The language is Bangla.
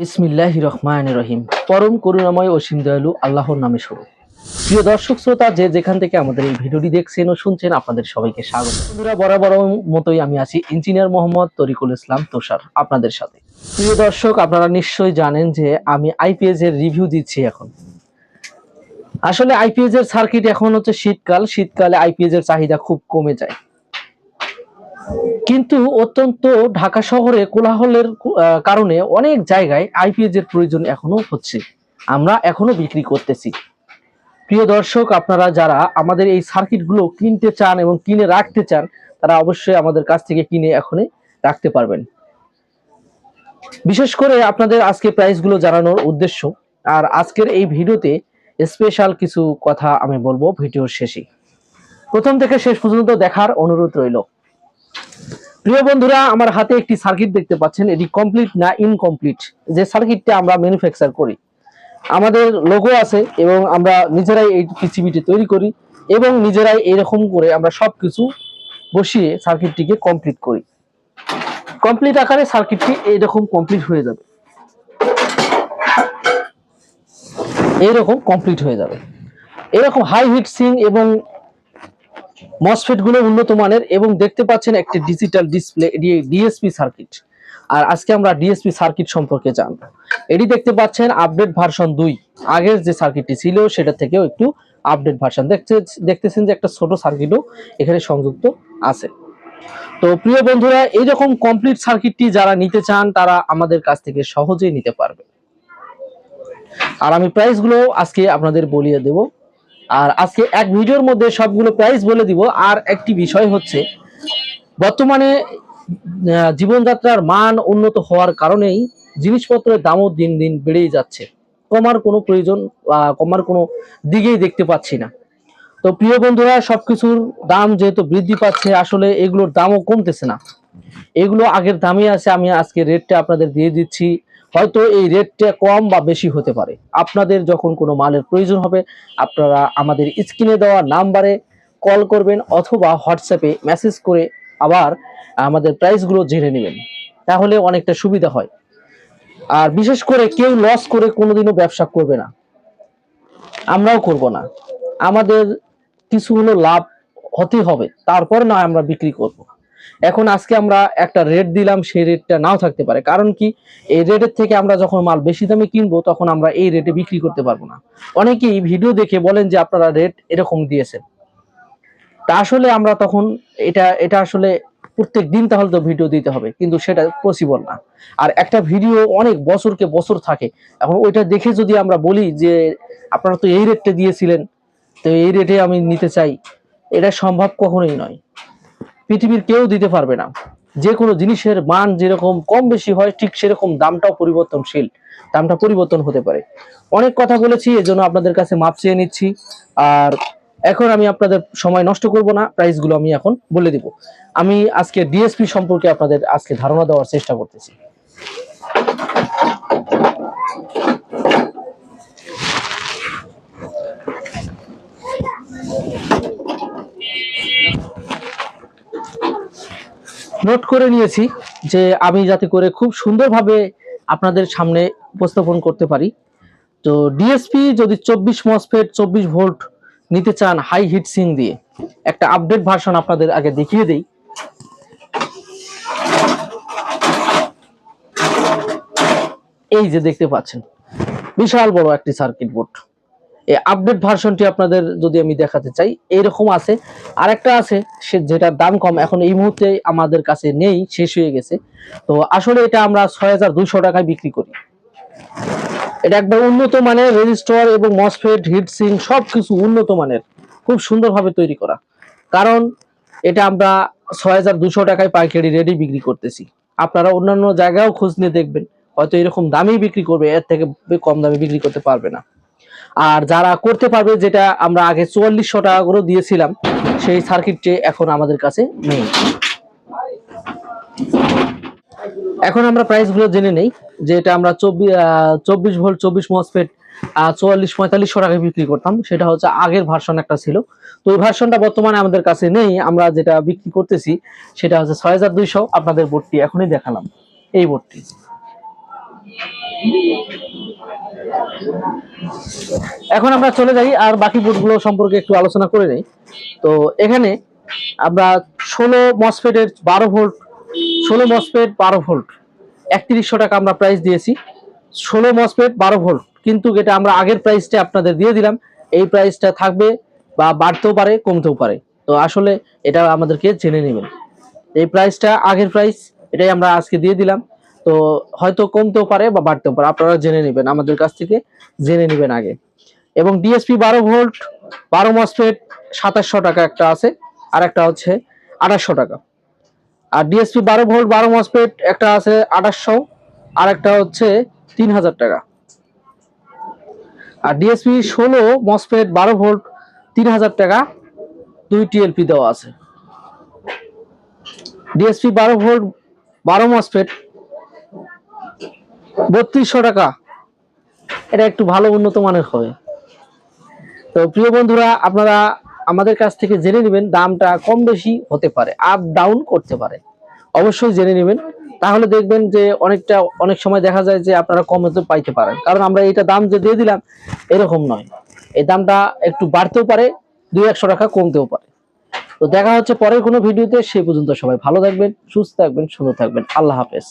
বিসমিল্লাহ রহমান রহিম। পরম করুণাময় অসীম দয়ালু আল্লাহর নামে শুরু। প্রিয় দর্শক, শ্রোতা, যে যেখান থেকে আমাদের এই ভিডিওটি দেখছেন ও শুনছেন, আপনাদের সবাইকে স্বাগত। বন্ধুরা, বরাবর মতোই আমি আছি ইঞ্জিনিয়ার মোহাম্মদ তরিকুল ইসলাম তোষার, আপনাদের সাথে। প্রিয় দর্শক, আপনারা নিশ্চয়ই জানেন যে আমি আইপিএস এর রিভিউ দিচ্ছি এখন। আসলে আইপিএস এর সার্কিট এখন হচ্ছে শীতকাল। শীতকালে আইপিএস এর চাহিদা খুব কমে যায়। কিন্তু অত্যন্ত ঢাকা শহরে কোলাহলের কারণে অনেক জায়গায় আইপিএস এর প্রয়োজন এখনও হচ্ছে। আমরা এখনও বিক্রি করতেছি। প্রিয় দর্শক, আপনারা যারা আমাদের এই সার্কিটগুলো কিনতে চান এবং কিনে রাখতে চান, তারা অবশ্যই আমাদের কাছ থেকে কিনে এখনই রাখতে পারবেন। বিশেষ করে আপনাদের আজকে প্রাইসগুলো জানানোর উদ্দেশ্য, আর আজকের এই ভিডিওতে স্পেশাল কিছু কথা আমি বলব ভিডিওর শেষে। প্রথম থেকে শেষ পর্যন্ত দেখার অনুরোধ রইল। প্রিয় বন্ধুরা, আমার হাতে একটি সার্কিট দেখতে পাচ্ছেন। এটি কমপ্লিট না ইনকমপ্লিট যে সার্কিটটা আমরা ম্যানুফ্যাকচার করি, আমাদের লোগো আছে এবং আমরা নিজেরাই এই পিসিবিটি তৈরি করি এবং নিজেরাই এরকম করে আমরা সব কিছু বসিয়ে সার্কিটটিকে কমপ্লিট করি। কমপ্লিট আকারে সার্কিটটি এইরকম কমপ্লিট হয়ে যাবে। এইরকম কমপ্লিট হয়ে যাবে। এরকম হাই হিট সিং এবং মসফেটগুলো উন্নত মানের এবং দেখতে পাচ্ছেন একটি ডিজিটাল ডিসপ্লে ডিএসপি সার্কিট আর আজকে আমরা ডিএসপি সার্কিট সম্পর্কে জানব। এটি দেখতে পাচ্ছেন আপডেট ভার্সন দুই। আগের যে সার্কিটটি ছিল, সেটা থেকেও একটু আপডেট ভার্সন দেখতে দেখতেছেন যে একটা ছোট সার্কিটও এখানে সংযুক্ত আছে। তো প্রিয় বন্ধুরা এইরকম কমপ্লিট সার্কিটটি যারা নিতে চান, তারা আমাদের কাছ থেকে সহজেই নিতে পারবে। আর আমি প্রাইসগুলো আজকে আপনাদের বলিয়ে দেব। আর আজকে এক ভিডিওর মধ্যে সবগুলো প্রাইস বলে দিব। আর একটি বিষয় হচ্ছে, বর্তমানে জীবনযাত্রার মান উন্নত হওয়ার কারণেই জিনিসপত্রের দামও দিন দিন বেড়েই যাচ্ছে। কমার কোনো প্রয়োজন কমার কোনো দিকেই দেখতে পাচ্ছি না। তো প্রিয় বন্ধুরা, সবকিছুর দাম যেহেতু বৃদ্ধি পাচ্ছে, আসলে এগুলোর দামও কমতেছে না। এগুলো আগের দামই আছে, আমি আজকে রেটটা আপনাদের দিয়ে দিচ্ছি। হয়তো এই রেটটা কম বা বেশি হতে পারে। আপনাদের যখন কোনো মালের প্রয়োজন হবে, আপনারা আমাদের স্ক্রিনে দেওয়া নাম্বারে কল করবেন অথবা হোয়াটসঅ্যাপে মেসেজ করে আবার আমাদের প্রাইসগুলো জেনে নেবেন। তাহলে অনেকটা সুবিধা হয়। আর বিশেষ করে কেউ লস করে কোনোদিনও ব্যবসা করবে না। আমরাও করব না। আমাদের কিছু হলো লাভ হতে হবে, তারপর না আমরা বিক্রি করব। এখন আজকে আমরা একটা রেট দিলাম, সেই রেটটা নাও থাকতে পারে। কারণ কি? এই রেটের থেকে আমরা যখন মাল বেশি দামে কিনবো, তখন আমরা এই রেটে বিক্রি করতে পারব না। অনেকেই ভিডিও দেখে বলেন যে, আপনারা রেট এরকম দিয়েছেন। তা আসলে আমরা তখন এটা এটা আসলে প্রত্যেক দিন তাহলে তো ভিডিও দিতে হবে, কিন্তু সেটা পসিবল না। আর একটা ভিডিও অনেক বছরকে বছর থাকে। এখন ওইটা দেখে যদি আমরা বলি যে, আপনারা তো এই রেটটা দিয়েছিলেন, তো এই রেটে আমি নিতে চাই, এটা সম্ভব কখনোই নয়। পৃথিবীর কেউ দিতে পারবে না। যে কোনো জিনিসের মান যেরকম কম বেশি হয়, ঠিক সেরকম দামটাও পরিবর্তনশীল, দামটা পরিবর্তন হতে পারে। অনেক কথা বলেছি এজন্য আপনাদের কাছে মাপ চেয়ে নিচ্ছি। আর এখন আমি আপনাদের সময় নষ্ট করব না, প্রাইসগুলো আমি এখন বলে দিব। আমি আজকে ডিএসপি সম্পর্কে আপনাদের আজকে ধারণা দেওয়ার চেষ্টা করতেছি। নোট করে নিয়েছি যে আমি যাতে করে খুব সুন্দরভাবে আপনাদের সামনে উপস্থাপন করতে পারি। তো ডিএসপি যদি চব্বিশ মসফেট চব্বিশ ভোল্ট নিতে চান হাই হিট সিং দিয়ে, একটা আপডেট ভার্সন আপনাদের আগে দেখিয়ে দেই। এই যে দেখতে পাচ্ছেন, বিশাল বড় একটি সার্কিট বোর্ড এই আপডেট ভার্সনটি আপনাদের যদি আমি দেখাতে চাই, এইরকম আছে। আরেকটা আছে, সে যেটার দাম কম, এখন এই মুহূর্তে আমাদের কাছে নেই, শেষ হয়ে গেছে। তো আসলে এটা আমরা ছয় হাজার দুইশো টাকায় বিক্রি করি। এটা একবার উন্নত মানের রেজিস্টার এবং মসফেট হিটসিং সব কিছু উন্নত মানের, খুব সুন্দরভাবে তৈরি করা। কারণ এটা আমরা ছয় টাকায় পাইকারি রেডি বিক্রি করতেছি। আপনারা অন্যান্য জায়গাও খোঁজ নিয়ে দেখবেন, হয়তো এরকম দামেই বিক্রি করবে, এর থেকে কম দামে বিক্রি করতে পারবে না। আর যারা করতে পারবে, যেটা আমরা আগে চুয়াল্লিশশো টাকা করে দিয়েছিলাম, সেই সার্কিটটি এখন আমাদের কাছে নেই। এখন আমরা প্রাইসগুলো জেনে নেই যে এটা আমরা চব্বিশ চব্বিশ ভোল্ট চব্বিশ মসফেট চুয়াল্লিশ, পঁয়তাল্লিশশো টাকায় বিক্রি করতাম। সেটা হচ্ছে আগের ভার্সন একটা ছিল। তো ওই ভার্সনটা বর্তমানে আমাদের কাছে নেই। আমরা যেটা বিক্রি করতেছি, সেটা হচ্ছে ছয় হাজার দুইশো। আপনাদের বোর্ডটি এখনই দেখালাম। এই বোর্ডটি। এখন আমরা চলে যাই আর বাকি বোর্ডগুলো সম্পর্কে একটু আলোচনা করে নেই। তো এখানে আমরা ষোলো মসফেটের বারো ভোল্ট ষোলো মসফেট বারো ভোল্ট একত্রিশশো টাকা আমরা প্রাইস দিয়েছি। ষোলো মসফেট বারো ভোল্ট কিন্তু এটা আমরা আগের প্রাইসটা আপনাদের দিয়ে দিলাম, এই প্রাইসটা থাকবে বা বাড়তেও পারে, কমতেও পারে। তো আসলে এটা আমাদেরকে জেনে নেবেন। এই প্রাইসটা আগের প্রাইস এটাই আমরা আজকে দিয়ে দিলাম। তো হয়তো কমতেও পারে বা বাড়তেও পারে, আপনারা জেনে নেবেন, আমাদের কাছ থেকে জেনে নেবেন আগে। এবং ডিএসপি বারো ভোল্ট, বারো মসফেট সাতাশশো টাকা একটা আছে, আর একটা হচ্ছে আঠাশশো টাকা। আর ডিএসপি বারো ভোল্ট, বারো মসফেট একটা আছে আঠাশশো, আর একটা হচ্ছে তিন হাজার টাকা। আর ডিএসপি ষোলো মসফেট বারো ভোল্ট, তিন হাজার টাকা, দুই টিএলপি দেওয়া আছে। ডিএসপি বারো ভোল্ট, বারো মসফেট বত্রিশশো টাকা। এটা একটু ভালো উন্নত মানের হবে তো প্রিয় বন্ধুরা, আপনারা আমাদের কাছ থেকে জেনে নেবেন দামটা কম বেশি হতে পারে আপ ডাউন করতে পারে। অবশ্যই জেনে নেবেন। তাহলে দেখবেন যে অনেকটা, অনেক সময় দেখা যায় যে আপনারা কমতে পাইতে পারেন। কারণ আমরা এটা দাম যে দিয়ে দিলাম, এরকম নয়। এই দামটা একটু বাড়তেও পারে, দুই, একশো টাকা কমতেও পারে। তো দেখা হচ্ছে পরের কোনো ভিডিওতে সেই পর্যন্ত সবাই ভালো থাকবেন, সুস্থ থাকবেন, সুন্দর থাকবেন। আল্লাহ হাফেজ।